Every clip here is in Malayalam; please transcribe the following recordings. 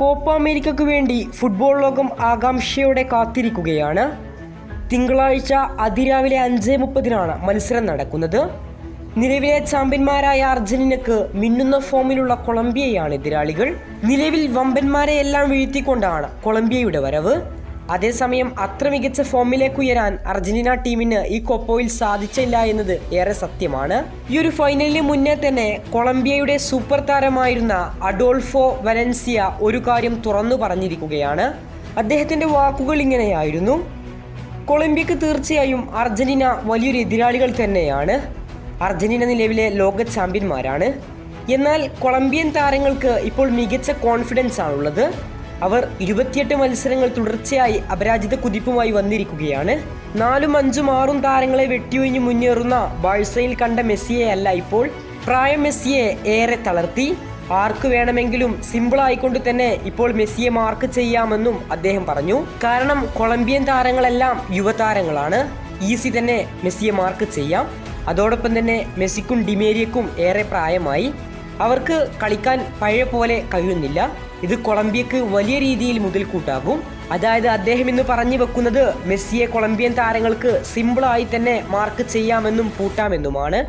കോപ്പ അമേരിക്കയ്ക്ക് വേണ്ടി ഫുട്ബോൾ ലോകം ആകാംക്ഷയോടെ കാത്തിരിക്കുകയാണ്. തിങ്കളാഴ്ച അതിരാവിലെ അഞ്ച് മുപ്പതിനാണ് മത്സരം നടക്കുന്നത്. നിലവിലെ ചാമ്പ്യന്മാരായ അർജന്റീനക്ക് മിന്നുന്ന ഫോമിലുള്ള കൊളംബിയയാണ് എതിരാളികൾ. നിലവിൽ വമ്പന്മാരെ എല്ലാം വീഴ്ത്തിക്കൊണ്ടാണ് കൊളംബിയയുടെ വരവ്. അതേസമയം അത്ര മികച്ച ഫോമിലേക്ക് ഉയരാൻ അർജന്റീന ടീമിന് ഈ കൊപ്പോയിൽ സാധിച്ചില്ല എന്നത് ഏറെ സത്യമാണ്. ഈ ഒരു ഫൈനലിന് മുന്നേ തന്നെ കൊളംബിയയുടെ സൂപ്പർ താരമായിരുന്ന അഡോൾഫോ വലൻസിയ ഒരു കാര്യം തുറന്നു പറഞ്ഞിരിക്കുകയാണ്. അദ്ദേഹത്തിന്റെ വാക്കുകൾ ഇങ്ങനെയായിരുന്നു. കൊളംബിയക്ക് തീർച്ചയായും അർജന്റീന വലിയൊരു എതിരാളികൾ തന്നെയാണ്. അർജന്റീന നിലവിലെ ലോക ചാമ്പ്യന്മാരാണ്. എന്നാൽ കൊളംബിയൻ താരങ്ങൾക്ക് ഇപ്പോൾ മികച്ച കോൺഫിഡൻസ് ആണുള്ളത്. അവർ ഇരുപത്തിയെട്ട് മത്സരങ്ങൾ തുടർച്ചയായി അപരാജിത കുതിപ്പുമായി വന്നിരിക്കുകയാണ്. നാലും അഞ്ചും ആറും താരങ്ങളെ വെട്ടിയൊഴിഞ്ഞ് മുന്നേറുന്ന ബാഴ്സയിൽ കണ്ട മെസ്സിയെ അല്ല ഇപ്പോൾ പ്രായം മെസ്സിയെ ഏറെ തളർത്തി. ആർക്ക് വേണമെങ്കിലും സിമ്പിൾ ആയിക്കൊണ്ട് തന്നെ ഇപ്പോൾ മെസ്സിയെ മാർക്ക് ചെയ്യാമെന്നും അദ്ദേഹം പറഞ്ഞു. കാരണം കൊളംബിയൻ താരങ്ങളെല്ലാം യുവതാരങ്ങളാണ്. ഈസി തന്നെ മെസ്സിയെ മാർക്ക് ചെയ്യാം. അതോടൊപ്പം തന്നെ മെസ്സിക്കും ഡിമേരിയക്കും ഏറെ പ്രായമായി. അവർക്ക് കളിക്കാൻ പഴയ പോലെ കഴിയുന്നില്ല. ഇത് കൊളംബിയക്ക് വലിയ രീതിയിൽ മുതൽക്കൂട്ടാകും അതായത് അദ്ദേഹം ഇന്ന് പറഞ്ഞു വെക്കുന്നത് മെസ്സിയെ കൊളംബിയൻ താരങ്ങൾക്ക് സിമ്പിളായി തന്നെ മാർക്ക് ചെയ്യാമെന്നും പൂട്ടാമെന്നുമാണ്.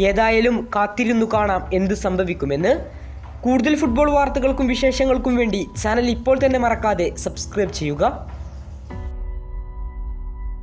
ഏതായാലും കാത്തിരുന്നു കാണാം എന്ത് സംഭവിക്കുമെന്ന്. കൂടുതൽ ഫുട്ബോൾ വാർത്തകൾക്കും വിശേഷങ്ങൾക്കും വേണ്ടി ചാനൽ ഇപ്പോൾ തന്നെ മറക്കാതെ സബ്സ്ക്രൈബ് ചെയ്യുക.